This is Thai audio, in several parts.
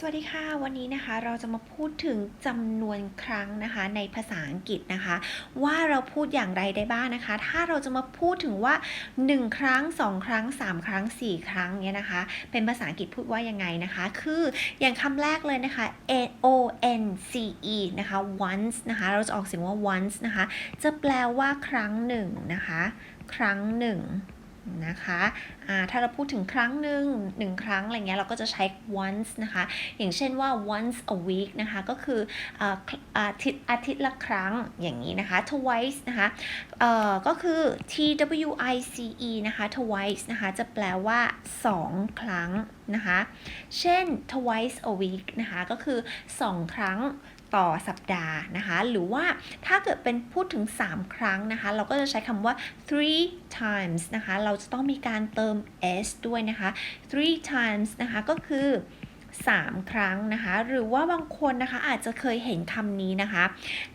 สวัสดีค่ะ วันนี้นะคะเราจะมาพูดถึงจำนวนครั้งนะคะในภาษาอังกฤษนะคะ ว่าเราพูดอย่างไรได้บ้างนะคะ ถ้าเราจะมาพูดถึงว่า 1 ครั้ง 2 ครั้ง 3 ครั้ง 4 ครั้งเนี่ยนะคะ เป็นภาษาอังกฤษพูดว่ายังไงนะคะ คืออย่างคำแรกเลยนะคะ a o n c e นะคะ once นะคะ เราจะออกเสียงว่า once นะคะ จะแปลว่าครั้งหนึ่งนะคะ ครั้งหนึ่ง นะคะอ่าถ้าเราพูดถึงครั้งหนึ่งหนึ่งครั้งอะไรเงี้ยเราก็จะใช้ once นะคะ อย่างเช่นว่า once a week นะคะ ก็คืออาอาทิตย์อาทิตย์ละครั้งอย่างนี้นะคะ twice นะคะก็คือ t w i c e นะคะ twice นะคะ จะแปลว่า 2 ครั้งนะคะ เช่น twice a week นะคะ ก็คือ 2 ครั้ง ต่อสัปดาห์นะคะ หรือว่าถ้าเกิดเป็นพูดถึง 3 ครั้งนะคะ เราก็จะใช้คำว่า three times นะคะ เราจะต้องมีการเติม s ด้วยนะคะ three times นะคะก็คือ 3 ครั้งนะคะ หรือว่าบางคนนะคะอาจจะเคยเห็นคำนี้นะคะ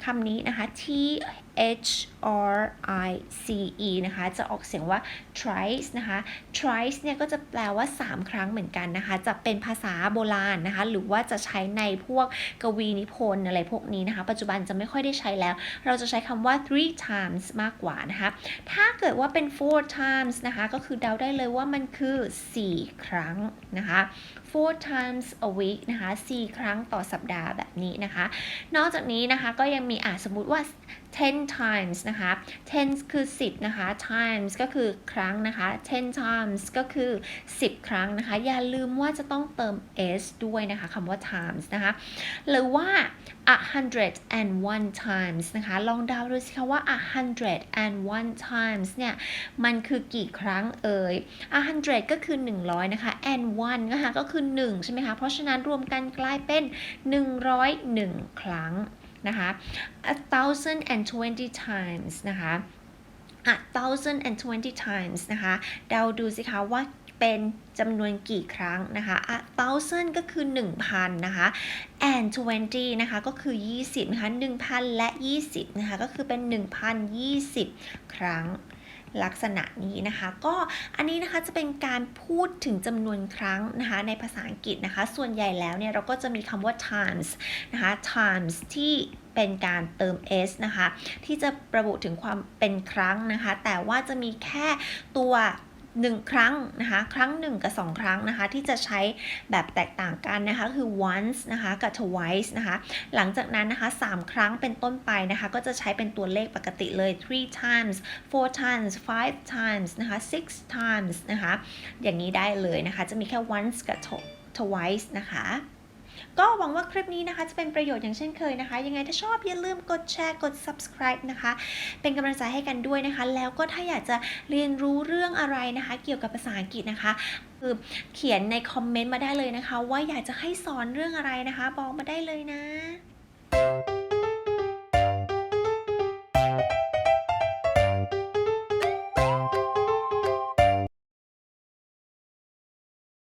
คำนี้นะคะ t h r i c e นะคะ จะออกเสียงว่า thrice นะคะ thrice เนี่ยก็จะแปลว่า 3 ครั้งเหมือนกันนะคะ จะเป็นภาษาโบราณนะคะ หรือว่าจะใช้ในพวกกวีนิพนธ์อะไรพวกนี้นะคะ ปัจจุบันจะไม่ค่อยได้ใช้แล้ว เราจะใช้คำว่า three times มากกว่านะคะ ถ้าเกิดว่าเป็น four times นะคะ ก็คือเดาได้เลยว่ามันคือ 4 ครั้งนะคะ four times a week นะคะ 4 ครั้งต่อสัปดาห์แบบนี้นะคะ นอกจากนี้นะคะก็ยังมีอ่าสมมติว่า 10 times นะคะ10คือ 10 นะคะ times ก็คือครั้งนะคะ10 times ก็คือ 10 ครั้งนะคะ อย่าลืมว่าจะต้องเติม s ด้วยนะคะคำว่า times นะคะ หรือว่า a hundred and one times นะคะ ลองเดาดูสิคะว่า a hundred and one times เนี่ย มันคือกี่ครั้งเอ่ย a hundred ก็คือ 100 นะคะ and one นะคะก็คือ 1 ใช่ไหมคะ เพราะฉะนั้นรวมกันกลายเป็น 101 ครั้ง นะคะ a thousand and twenty times นะคะ a thousand and twenty times นะคะเดาดูสิคะว่าเป็นจำนวนกี่ครั้งนะคะ a thousand ก็คือ 1,000 นะคะ and twenty นะคะก็คือ 20 นะคะ 1,000 และ 20 นะคะ ก็คือเป็น 1,020 ครั้งลักษณะนี้นะคะ ก็อันนี้นะคะจะเป็นการพูดถึงจำนวนครั้งนะคะในภาษาอังกฤษนะคะ ส่วนใหญ่แล้วเนี่ยเราก็จะมีคำว่า times นะคะ times ที่ เป็นการเติม s นะคะ ที่จะระบุถึงความเป็นครั้งนะคะ แต่ว่าจะมีแค่ตัว1ครั้งนะคะ ครั้ง1กับ2ครั้งนะคะ ที่จะใช้แบบแตกต่างกันนะคะ คือ once นะคะ กับ twice นะคะ หลังจากนั้นนะคะ3ครั้งเป็นต้นไปนะคะ ก็จะใช้เป็นตัวเลขปกติเลย three times four times five times นะคะ six times นะคะ อย่างนี้ได้เลยนะคะ จะมีแค่ once กับ twice นะคะ ก็หวังว่าคลิปนี้นะคะจะเป็นประโยชน์อย่างเช่นเคยนะคะ ยังไงถ้าชอบอย่าลืมกดแชร์กด subscribe นะคะ เป็นกำลังใจให้กันด้วยนะคะ แล้วก็ถ้าอยากจะเรียนรู้เรื่องอะไรนะคะ เกี่ยวกับภาษาอังกฤษนะคะคือเขียนในคอมเมนต์มาได้เลยนะคะ ว่าอยากจะให้สอนเรื่องอะไรนะคะ บอกมาได้เลยนะ